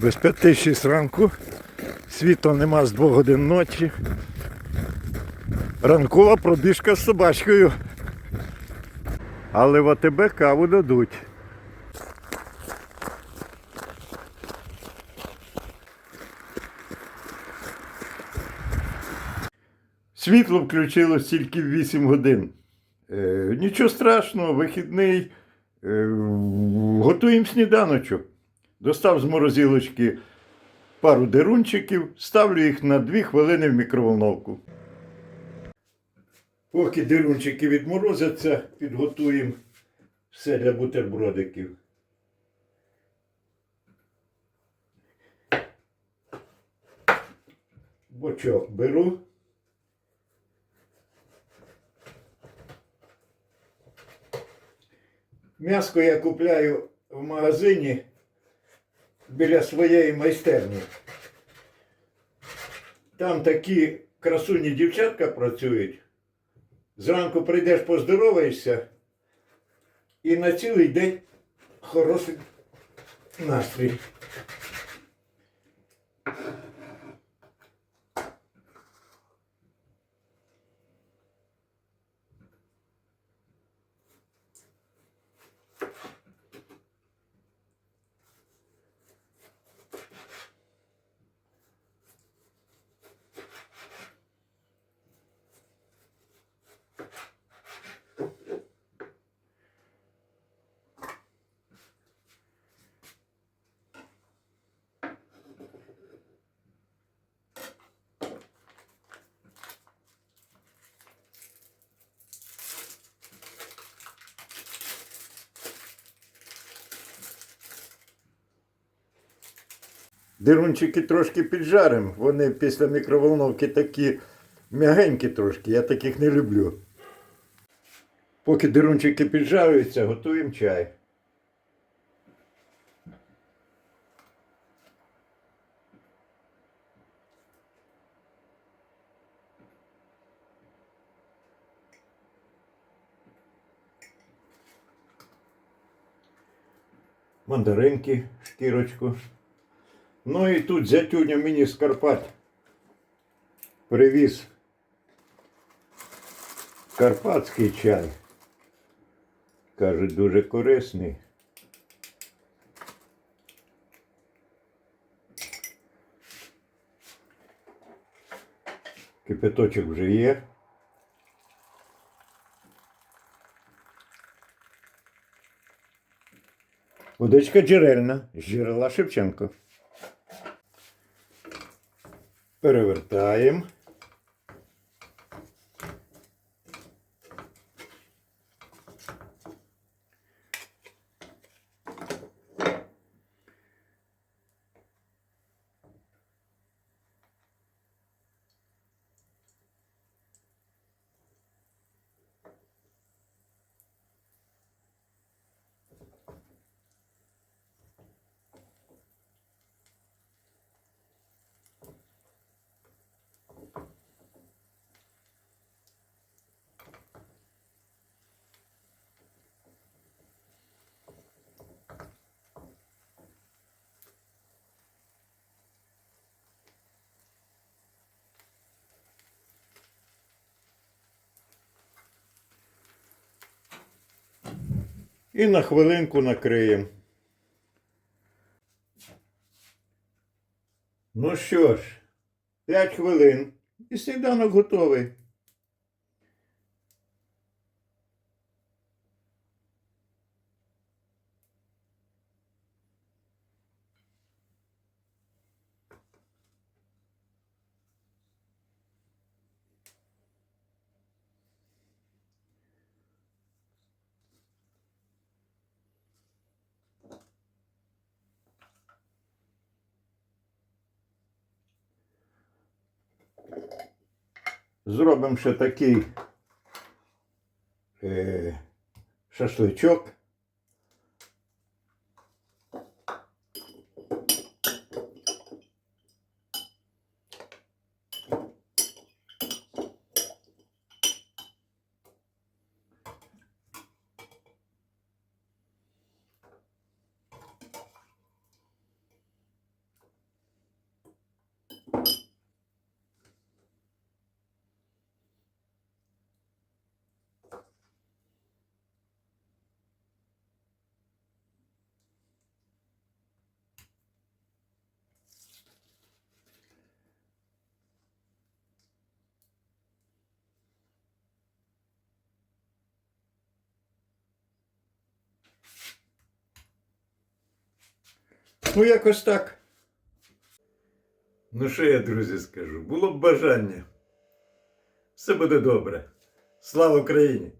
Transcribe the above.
Без п'яти шість ранку. Світла нема з двох годин ночі. Ранкова пробіжка з собачкою. Але в АТБ каву дадуть. Світло включилось тільки в 8 годин. Е, нічого страшного, вихідний. Е, готуємо сніданочок. Достав з морозилочки пару дерунчиків, ставлю їх на 2 хвилини в мікроволновку. Поки дерунчики відморозяться, підготуємо все для бутербродиків. Бочок беру. М'яско я купляю в магазині біля своєї майстерні. Там такі красуні дівчатка працюють. Зранку прийдеш, поздороваєшся і на цілий день хороший настрій. Дирунчики трошки піджарим. Вони після мікроволновки такі м'ягенькі трошки, я таких не люблю. Поки дирунчики піджарюються, готуємо чай. Мандаринки, шкірочку. Ну і тут зятюня мені з Карпат привіз карпатський чай. Кажуть, дуже корисний. Кипяточок вже є. Водичка джерельна, з джерела Шевченко. Перевертаємо. І на хвилинку накриємо. Ну що ж, 5 хвилин і сніданок готовий. Зробимо ще такий е, шашличок. Ну, якось так. Ну, що я, друзі, скажу? Було б бажання. Все буде добре. Слава Україні!